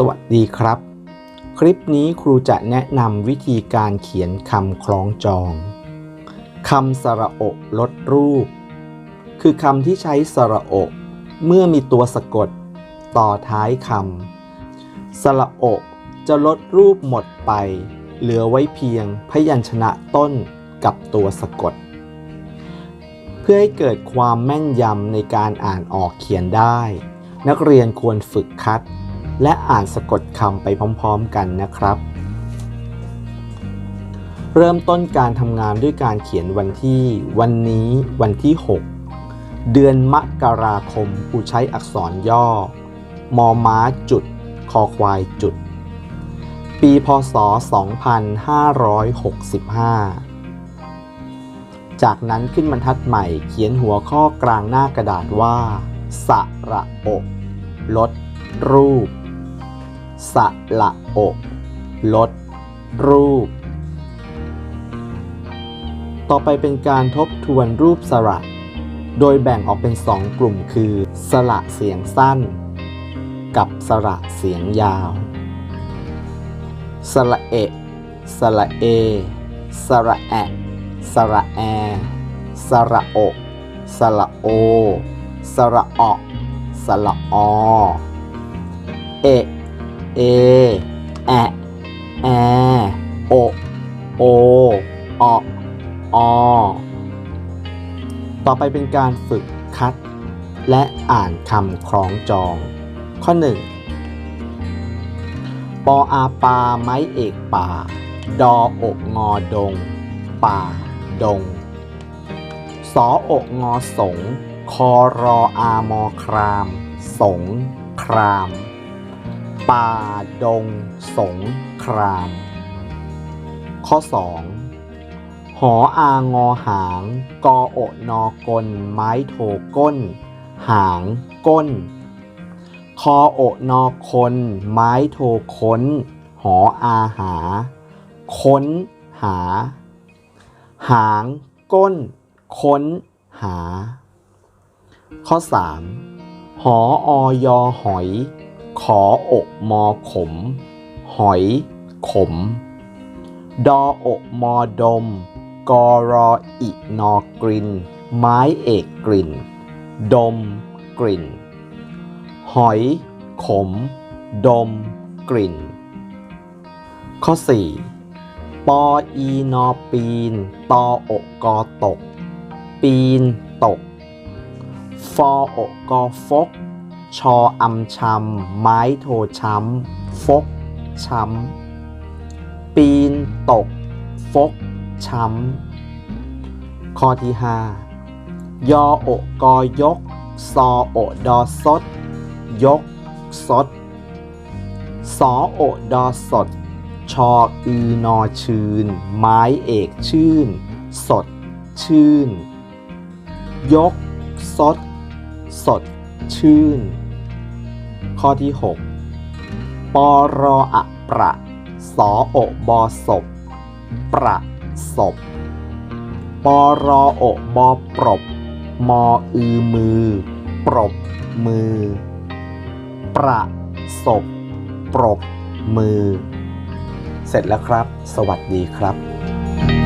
สวัสดีครับ คลิปนี้ครูจะแนะนำวิธีการเขียนคำคล้องจองคำสระโอกลดรูป คือคำที่ใช้สระโอกเมื่อมีตัวสะกด ต่อท้ายคำสระโอกจะลดรูปหมดไป เหลือไว้เพียงพยัญชนะต้นกับตัวสะกด เพื่อให้เกิดความแม่นยำในการอ่านออกเขียนได้ นักเรียนควรฝึกคัด และอ่านสะกดคำไปพร้อมๆกันนะครับ เริ่มต้นการทำงานด้วยการเขียนวันที่ วันนี้วันที่ 6 เดือนมกราคมผู้ใช้อักษรย่อ มอม้าจุด คอควายจุด ปีพศ 2565จากนั้นขึ้นบรรทัดใหม่เขียนหัวข้อกลางหน้ากระดาษว่า สระอกลด รูป สละอก ลด รูป ต่อไปเป็นการทบทวนรูปสระ โดยแบ่งออกเป็นสองกลุ่มคือ สระเสียงสั้น กับสระเสียงยาว สระเอะสระเอ สระแอะ สระแอ สระโอ สระโอ สระออสระออ เอะ เอแอะแอโอโอออออต่อไปเป็นการฝึกคัด และอ่านคำคล้องจอง ข้อ 1 ปออาปาไม้เอกป่า ดออกงอดง ป่า ดง สออกงอสง คอรออามอคราม สง คราม ป่าดงสงคราม ข้อ 2 หออางอหาง กอโอนอกล ไม้โทก้น หางก้น คอโอนอคน ไม้โทค้น หออาหา ค้นหา หางก้น ค้นหา ข้อ 3 หออยอหอย ขออกมอขม หอยขม ดออกมอดม กอรออินอกริน ไม้เอกกลิ่น ดมกลิ่น หอยขม ดมกลิ่น ข้อ 4 ปออีนอปีน ตออกกอตก ปีนตก ฟออกกอฟก ชออำชำ ไม้โทช้ำ ฟก ช้ำ ปีนตก ฟก ช้ำ ข้อที่ 5 ยออกกอยก ซอโอดอสด ยก สด สอโอดอสด ชออือนอชื่น ไม้เอกชื่น สด ชื่น ยก สด สด ชื่น ข้อที่ 6 ปรออะประสอโอบอศพประศพปรอโอบอปรบมออือมือ ปรบมือ ประศพปรบมือ เสร็จแล้วครับ สวัสดีครับ